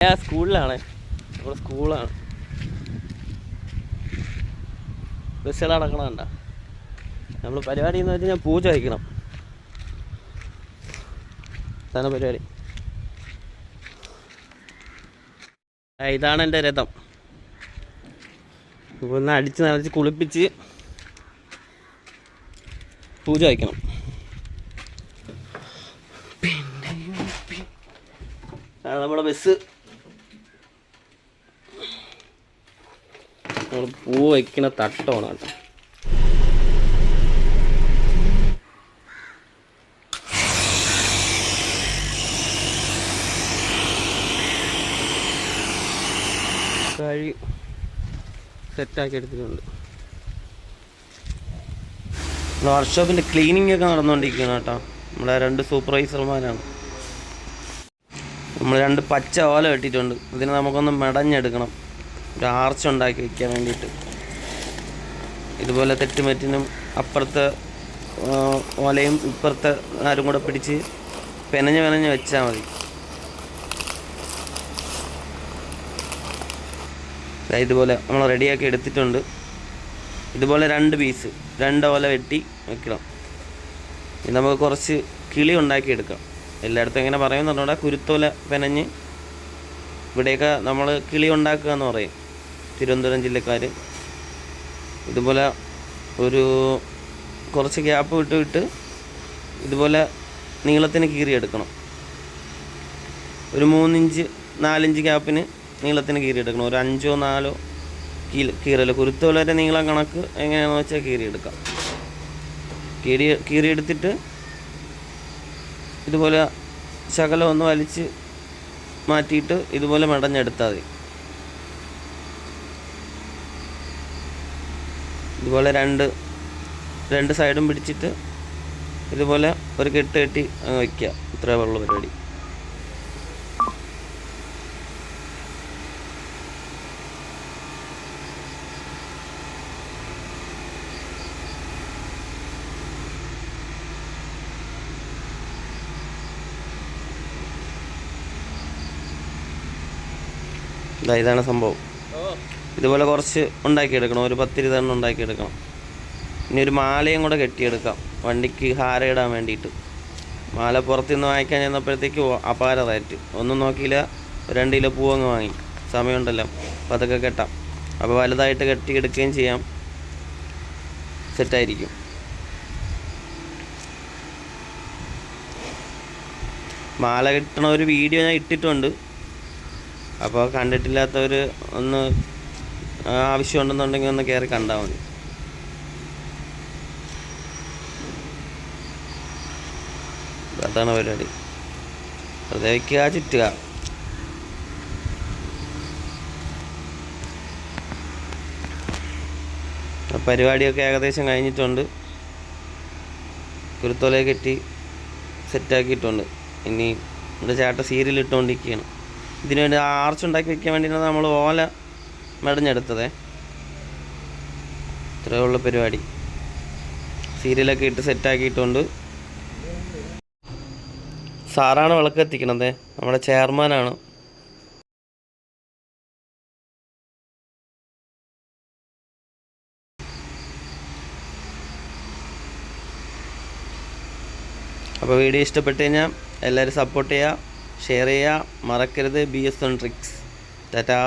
ഞാൻ സ്കൂളിലാണ്. നമ്മുടെ സ്കൂളാണ്. ബസ്സുകൾ അടക്കണണ്ട നമ്മൾ പരിപാടി എന്ന് വെച്ചാൽ പൂജ വയ്ക്കണം അതാണ് പരിപാടി. ഇതാണ് എന്റെ രഥം. ഒന്ന് അടിച്ച് നനച്ച് കുളിപ്പിച്ച് പൂജ വയ്ക്കണം പിന്നെ നമ്മുടെ ബസ് നമ്മൾ പൂ വയ്ക്കുന്ന തട്ടമാണ് കേട്ടോ. കഴി സെറ്റാക്കി എടുത്തിട്ടുണ്ട്. വർക്ക്ഷോപ്പിന്റെ ക്ലീനിങ് ഒക്കെ നടന്നുകൊണ്ടിരിക്കുകയാണ് കേട്ടോ. നമ്മളെ രണ്ട് സൂപ്പർവൈസർമാരാണ് നമ്മൾ രണ്ട് പച്ച ഓല കെട്ടിയിട്ടുണ്ട് ഇതിന് നമുക്കൊന്ന് മെടഞ്ഞെടുക്കണം. ഒരു ആർച്ച് ഉണ്ടാക്കി വെക്കാൻ വേണ്ടിയിട്ട്. ഇതുപോലെ തെറ്റുമറ്റിനും അപ്പുറത്തെ ഓലയും ഇപ്പുറത്തെ ആരും കൂടെ പിടിച്ച് പെനഞ്ഞ് പെനഞ്ഞ് വെച്ചാൽ മതി. ഇതുപോലെ നമ്മൾ റെഡിയാക്കി എടുത്തിട്ടുണ്ട്. ഇതുപോലെ രണ്ട് പീസ് രണ്ട് ഓല വെട്ടി വെക്കണം. ഇനി നമുക്ക് കുറച്ച് കിളി ഉണ്ടാക്കി എടുക്കാം. എല്ലായിടത്തും എങ്ങനെ പറയുന്നുണ്ടോ കുരുത്തോല പെനഞ്ഞ് ഇവിടെയൊക്കെ നമ്മൾ കിളി ഉണ്ടാക്കുക എന്ന് പറയും. തിരുവനന്തപുരം ജില്ലക്കാർ ഇതുപോലെ ഒരു കുറച്ച് ഗ്യാപ്പ് വിട്ട് വിട്ട് ഇതുപോലെ നീളത്തിന് കീറിയെടുക്കണം ഒരു മൂന്നിഞ്ച് നാലിഞ്ച് ഗ്യാപ്പിന് നീളത്തിന് കീറിയെടുക്കണം ഒരു അഞ്ചോ നാലോ കീ കീറൽ. കുരുത്തോലയുടെ നീളം കണക്ക് എങ്ങനെയാണെന്ന് വെച്ചാൽ കീറിയെടുക്കാം കീറി കീറിയെടുത്തിട്ട് ഇതുപോലെ ശകലം ഒന്ന് വലിച്ച് മാറ്റിയിട്ട് ഇതുപോലെ മെടഞ്ഞെടുത്താൽ മതി. ഇതുപോലെ രണ്ട് രണ്ട് സൈഡും പിടിച്ചിട്ട് ഇതുപോലെ ഒരു കെട്ട് കെട്ടി അങ്ങ് വയ്ക്കുക ഇത്രേ ഉള്ള പരിപാടി. ഇതാണ് സംഭവം. ഇതുപോലെ കുറച്ച് ഉണ്ടാക്കിയെടുക്കണം. ഒരു പത്തിരിതെണ്ണം ഉണ്ടാക്കിയെടുക്കണം. ഇനി ഒരു മാലയും കൂടെ കെട്ടിയെടുക്കാം. വണ്ടിക്ക് ഹാര ഇടാൻ വേണ്ടിയിട്ട്. മാല പുറത്തുനിന്ന് വാങ്ങിക്കാൻ ചെന്നപ്പോഴത്തേക്ക് അപാര റേറ്റ് ഒന്നും നോക്കിയില്ല രണ്ട് കിലോ പൂവങ്ങ് വാങ്ങി. സമയമുണ്ടല്ലോ. അപ്പം അതൊക്കെ കെട്ടാം. അപ്പോൾ വലുതായിട്ട് കെട്ടിയെടുക്കുകയും ചെയ്യാം. സെറ്റായിരിക്കും. മാല കിട്ടണ ഒരു വീഡിയോ ഞാൻ ഇട്ടിട്ടുണ്ട്. അപ്പോൾ കണ്ടിട്ടില്ലാത്തവർ ഒന്ന് ആവശ്യമുണ്ടെന്നുണ്ടെങ്കിൽ ഒന്ന് കയറി കണ്ടാൽ മതി. അതാണ് പരിപാടി. വെറുതെ വയ്ക്കുക ചുറ്റുക. പരിപാടിയൊക്കെ ഏകദേശം കഴിഞ്ഞിട്ടുണ്ട്. കുരുത്തോലയെ കെട്ടി സെറ്റാക്കിയിട്ടുണ്ട്. ഇനി ഇവിടെ ചേട്ട സീരിയൽ ഇട്ടുകൊണ്ടിരിക്കുകയാണ് ഇതിനുവേണ്ടി ആർച്ച് ഉണ്ടാക്കി വെക്കാൻ വേണ്ടിയിട്ടാണ് നമ്മൾ ഓല മെടഞ്ഞെടുത്തതേ. ഇത്രയേ ഉള്ള പരിപാടി. സീരിയലൊക്കെ ഇട്ട് സെറ്റാക്കിയിട്ടുണ്ട്. സാറാണ് വിളക്ക് എത്തിക്കണത് നമ്മുടെ ചെയർമാനാണ്. അപ്പോൾ വീഡിയോ ഇഷ്ടപ്പെട്ട് കഴിഞ്ഞാൽ എല്ലാവരും സപ്പോർട്ട് ചെയ്യുക ഷെയർ ചെയ്യുക. മറക്കരുത്. B S N tricks tata.